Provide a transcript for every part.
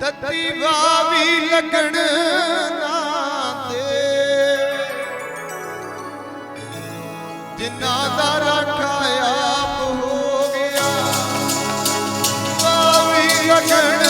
ਤਤੀ ਵਾਵੀ ਲੱਗਣ ਨਾ ਦੇ। ਜਿਨ੍ਹਾਂ ਦਾ ਰਾਖਾ ਆਪ ਹੋ ਗਿਆ ਵਾਵੀ ਲੱਗਣ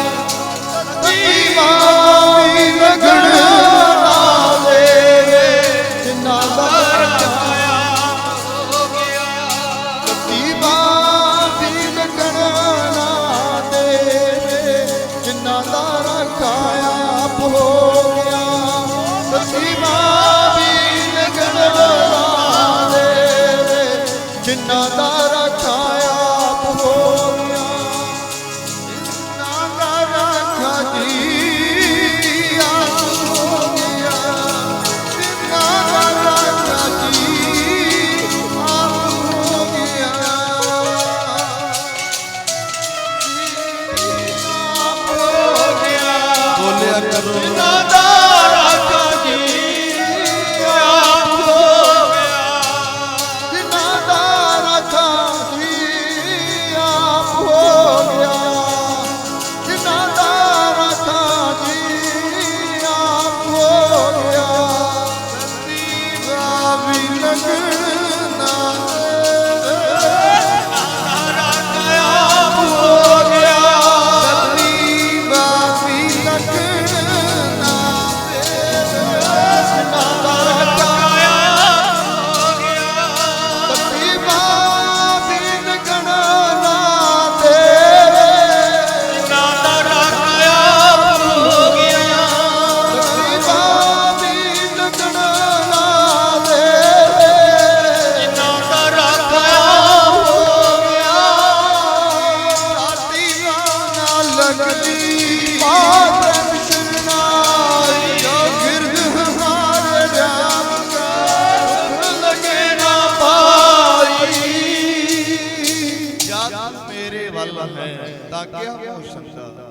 ਸੀਮਾ ਵੀ ਲਗਨ ਵਾਲਾ ਦੇ ਜਿਨ੍ਹਾਂ ਦਾ ਕਿਆ ਹੋ ਸਕਦਾ।